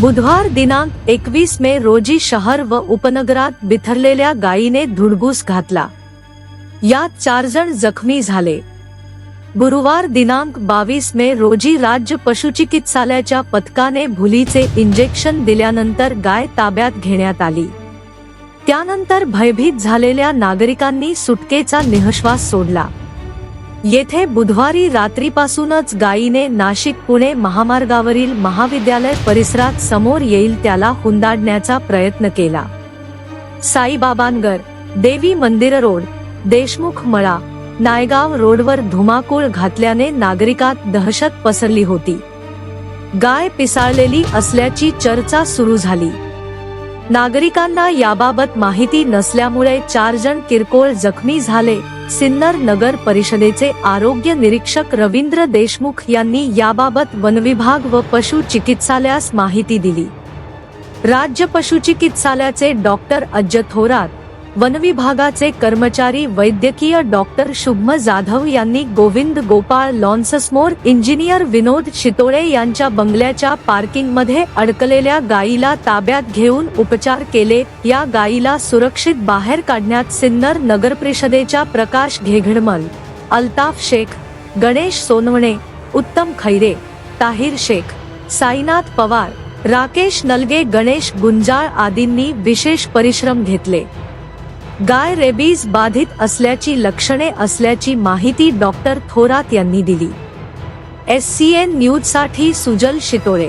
बुधवार दिनांक एकवीस मे रोजी शहर व उपनगरात बिथरलेल्या गायीने धुडगूस घातला. यात चार जण जखमी झाले. गुरुवार दिनांक बावीस मे रोजी राज्य पशुचिकित्सालयाच्या पथकाने भुलीचे इंजेक्शन दिल्यानंतर गाय ताब्यात घेण्यात आली. त्यानंतर भयभीत झालेल्या नागरिकांनी सुटकेचा निहश्वास सोडला. येथे बुधवारी रात्रीपासूनच गायीने नाशिक पुणे महामार्गावरील महाविद्यालय परिसरात समोर येईल त्याला हुंदाडण्याचा प्रयत्न केला. साईबाबांगर देवी मंदिर रोड देशमुख मळा नायगाव रोडवर धुमाकूळ घातल्याने नागरिकात दहशत पसरली होती. गाय पिसाळलेली असल्याची चर्चा सुरू झाली. नागरिकांना याबाबत माहिती नसल्यामुळे चार जण किरकोळ जखमी झाले. सिन्नर नगर परिषदेचे आरोग्य निरीक्षक रवींद्र देशमुख यांनी याबाबत वनविभाग व पशु चिकित्सालयास माहिती दिली. राज्य पशुचिकित्सालयाचे डॉक्टर अज्ज थोरात वनविभागाचे कर्मचारी वैद्यकीय डॉक्टर शुभम जाधव यांनी गोविंद गोपाळ लॉन्ससमोर इंजिनियर विनोद शितोळे यांच्या बंगल्याच्या पार्किंगमध्ये अडकलेल्या गायीला ताब्यात घेऊन उपचार केले. या गायीला सुरक्षित बाहेर काढण्यात सिन्नर नगरपरिषदेच्या प्रकाश घेघडमल. अल्ताफ शेख गणेश सोनवणे उत्तम खैरे ताहिर शेख साईनाथ पवार राकेश नलगे गणेश गुंजाळ आदींनी विशेष परिश्रम घेतले. गाय रेबीज बाधित असल्याची लक्षणे असल्याची माहिती डॉक्टर थोरात यांनी दिली. एस सी एन न्यूजसाठी सुजल शितोळे